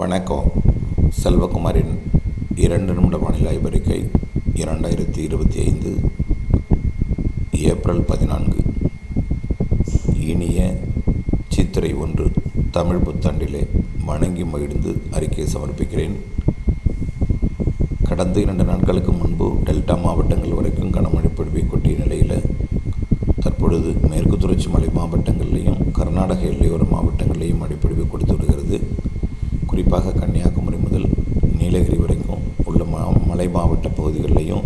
வணக்கம். செல்வகுமாரின் இரண்டு நிமிட வானிலை அறிக்கை இரண்டாயிரத்தி இருபத்தி ஐந்து ஏப்ரல் பதினான்கு. இனிய சித்திரை ஒன்று தமிழ் புத்தாண்டிலே வணங்கி மகிழ்ந்து அறிக்கையை சமர்ப்பிக்கிறேன். கடந்த இரண்டு நாட்களுக்கு முன்பு டெல்டா மாவட்டங்கள் வரைக்கும் கனமழை பொழிவை கொட்டிய நிலையில் தற்பொழுது மேற்கு தொடர்ச்சி மலை மாவட்டங்கள்லேயும் கர்நாடக எல்லையோர மாவட்டங்கள்லேயும் மழைப்பொழிவு கொடுத்து குறிப்பாக கன்னியாகுமரி முதல் நீலகிரி வரைக்கும் உள்ள மா மலை மாவட்ட பகுதிகளிலையும்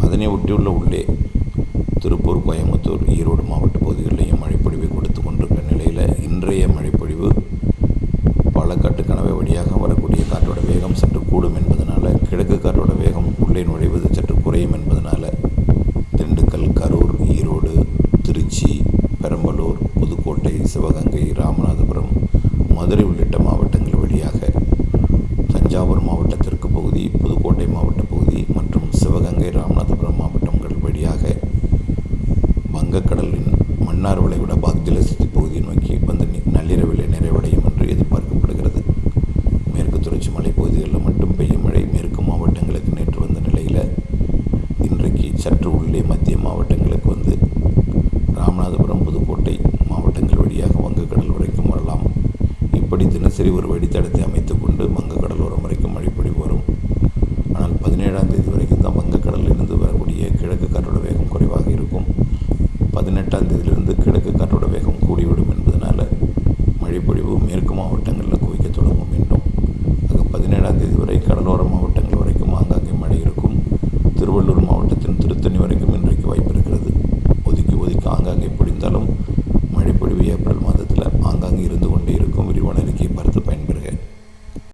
அதனை ஒட்டியுள்ள உள்ளே திருப்பூர் கோயம்புத்தூர் ஈரோடு மாவட்ட பகுதிகளிலையும் மழைப்பொழிவை கொடுத்து கொண்டிருக்கிற நிலையில் இன்றைய மழைப்பொழிவு பாலக்காட்டு கனவை வழியாக வரக்கூடிய காற்றோட வேகம் சற்று கூடும் என்பதனால் கிழக்கு காற்றோட வேகம் உள்ளே நுழைவது சற்று குறையும் என்பதனால் திண்டுக்கல் கரூர் ஈரோடு திருச்சி பெரம்பலூர் புதுக்கோட்டை சிவகங்கை ராமநாதபுரம் மதுரை உள்ளிட்ட மாவட்டங்கள் வழியாக தஞ்சாவூர் மாவட்ட தெற்கு பகுதி புதுக்கோட்டை மாவட்ட பகுதி மற்றும் சிவகங்கை ராமநாதபுரம் மாவட்டங்கள் வழியாக வங்கக்கடலின் மன்னார் வளைகுடா பாக்ஜலசி தினசரி ஒரு வழித்தடத்தை அமைத்து கொண்டு வங்கக்கடலோரம் வரைக்கும் மழைப்பொழிவு வரும் ஆனால் பதினேழாம் தேதி வரைக்கும் தான் வங்கக்கடலில் இருந்து வரக்கூடிய கிழக்கு காற்றோட வேகம் குறைவாக இருக்கும். பதினெட்டாம் தேதியிலிருந்து கிழக்கு காற்றோட வேகம் கூடிவிடும் என்பதனால் மழைப்பொழிவு மேற்கு மாவட்டங்களில் ಆಗಿಬಾರ್ದು